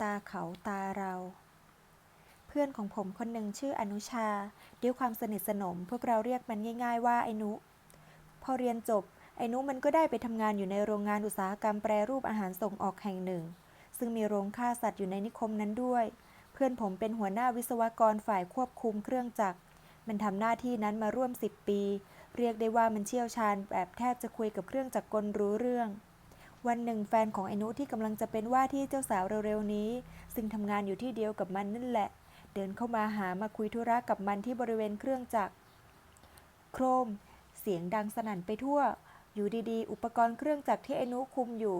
ตาเขาตาเรา เพื่อนของผมคนหนึ่งชื่ออนุชา ด้วยความสนิทสนม พวกเราเรียกมันง่าย ๆ ว่าไอ้นุ พอเรียนจบ ไอ้นุมันก็ได้ไปทำงานอยู่ในโรงงานอุตสาหกรรมแปรรูปอาหารส่งออกแห่งหนึ่ง ซึ่งมีโรงฆ่าสัตว์อยู่ในนิคมนั้นด้วย เพื่อนผมเป็นหัวหน้าวิศวกรฝ่ายควบคุมเครื่องจักร มันทำหน้าที่นั้นมาร่วม 10 ปี เรียกได้ว่ามันเชี่ยวชาญแบบแทบจะคุยกับเครื่องจักรกลรู้เรื่อง วันหนึ่งแฟนของไอ้นุที่กำลังจะเป็นว่าที่เจ้าสาวเร็วๆนี้ ซึ่งทำงานอยู่ที่เดียวกับมันนั่นแหละ เดินเข้ามาหามาคุยธุระกับมันที่บริเวณเครื่องจักร โครม เสียงดังสนั่นไปทั่ว อยู่ดีๆ อุปกรณ์เครื่องจักรที่ไอ้นุคุมอยู่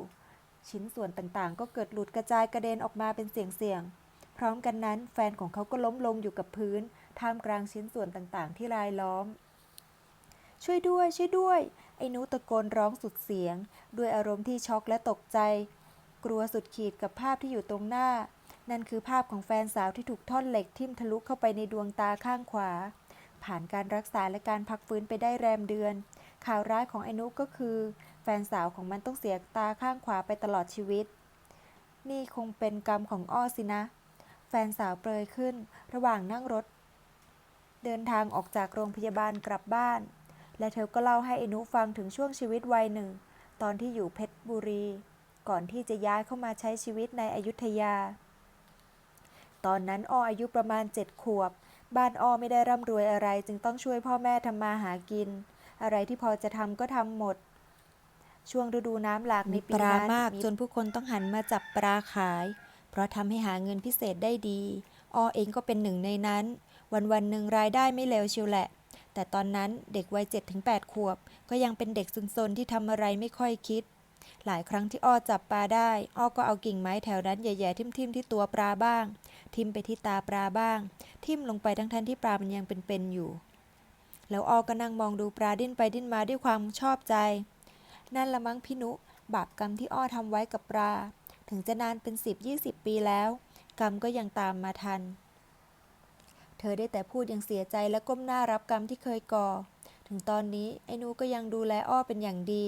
ชิ้นส่วนต่างๆ ก็เกิดหลุดกระจายกระเด็นออกมาเป็นเสียงๆพร้อมกันนั้น แฟนของเขาก็ล้มลงอยู่กับพื้นท่ามกลางชิ้นส่วนต่างๆ ที่รายล้อม ช่วยด้วยช่วยด้วย ไอ้นุตะโกนร้องสุดเสียง ด้วยอารมณ์ที่ช็อกและตกใจ กลัวสุดขีดกับภาพที่อยู่ตรงหน้า นั่นคือภาพของแฟนสาวที่ถูกท่อนเหล็กทิ่มทะลุเข้าไปในดวงตาข้างขวา ผ่านการรักษาและการพักฟื้นไปได้แรมเดือน ข่าวร้ายของไอ้นุก็คือ แฟนสาวของมันต้องเสียตาข้างขวาไปตลอดชีวิต นี่คงเป็นกรรมของอ้อสินะ แฟนสาวเปรยขึ้น ระหว่างนั่งรถ เดินทางออกจากโรงพยาบาลกลับบ้าน และเธอก็เล่าให้ไอ้นุฟังถึงช่วงชีวิตวัยหนึ่ง ตอนที่อยู่เพชรบุรี ก่อนที่จะย้ายเข้ามาใช้ชีวิตในอยุธยา ตอนนั้นอ้ออายุประมาณเจ็ดขวบ บ้านอ้อไม่ได้ร่ำรวยอะไร จึงต้องช่วยพ่อแม่ทำมาหากิน อะไรที่พอจะทำก็ทำหมด ช่วงฤดูน้ำหลากในปีมีปลานั้นมากจนผู้คนต้องหันมาจับปลาขาย เพราะทำให้หาเงินพิเศษได้ดีอ้อเองก็เป็นหนึ่งในนั้น วันวันๆหนึ่งรายได้ไม่เลวเชียวแหละ แต่ตอนนั้นเด็กวัยเจ็ดถึงแปดขวบ ก็ยังเป็นเด็กซนๆที่ทำอะไรไม่ค่อยคิด หลายครั้งที่อ้อจับปลาได้ อ้อก็เอากิ่งไม้แถวนั้นแย่ๆทิ่มๆที่ตัวปลาบ้าง ทิ่มไปที่ตาปลาบ้าง ทิ่มลงไปทั้งๆที่ปลามันยังเป็นๆอยู่ แล้วอ้อก็นั่งมองดูปลาดิ้นไปดิ้นมาด้วยความชอบใจ นั่นละมั้งพี่นุ บาปกรรมที่อ้อทำไว้กับปลา ถึงจะนานเป็นสิบยี่สิบปีแล้ว กรรมก็ยังตามมาทัน เธอได้แต่พูดอย่างเสียใจและก้มหน้ารับกรรมที่เคยก่อ ถึงตอนนี้ไอ้นุก็ยังดูแลอ้อเป็นอย่างดี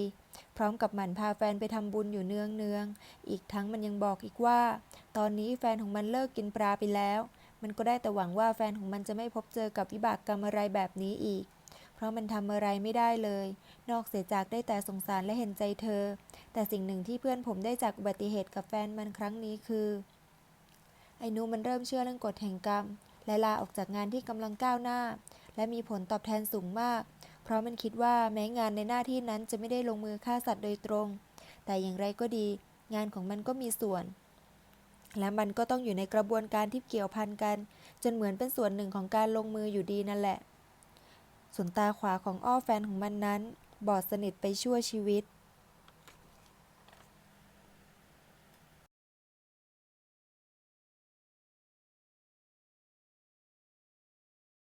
พร้อมกับหมั่นพาแฟนไปทำบุญอยู่เนืองเนืองๆอีกทั้งมันยังบอกอีกว่า ตอนนี้แฟนของมันเลิกกินปลาไปแล้ว มันก็ได้แต่หวังว่าแฟนของมันจะไม่พบเจอกับวิบากกรรมอะไรแบบนี้อีก เพราะมันทำอะไรไม่ได้เลย นอกเสียจากได้แต่สงสารและเห็นใจเธอ แต่สิ่งหนึ่งที่เพื่อนผมได้จากอุบัติเหตุกับแฟนมันครั้งนี้คือไอ้นูมันเริ่มเชื่อเรื่องกฎแห่งกรรม และลาออกจากงานที่กำลังก้าวหน้า และมีผลตอบแทนสูงมาก เพราะมันคิดว่าแม้งานในหน้าที่นั้นจะไม่ได้ลงมือฆ่าสัตว์โดยตรง แต่อย่างไรก็ดี งานของมันก็มีส่วน และมันก็ต้องอยู่ในกระบวนการที่เกี่ยวพันกัน จนเหมือนเป็นส่วนหนึ่งของการลงมืออยู่ดีนั่นแหละส่วนตาขวาของอ้อแฟนของมันนั้น บอดสนิทไปชั่วชีวิต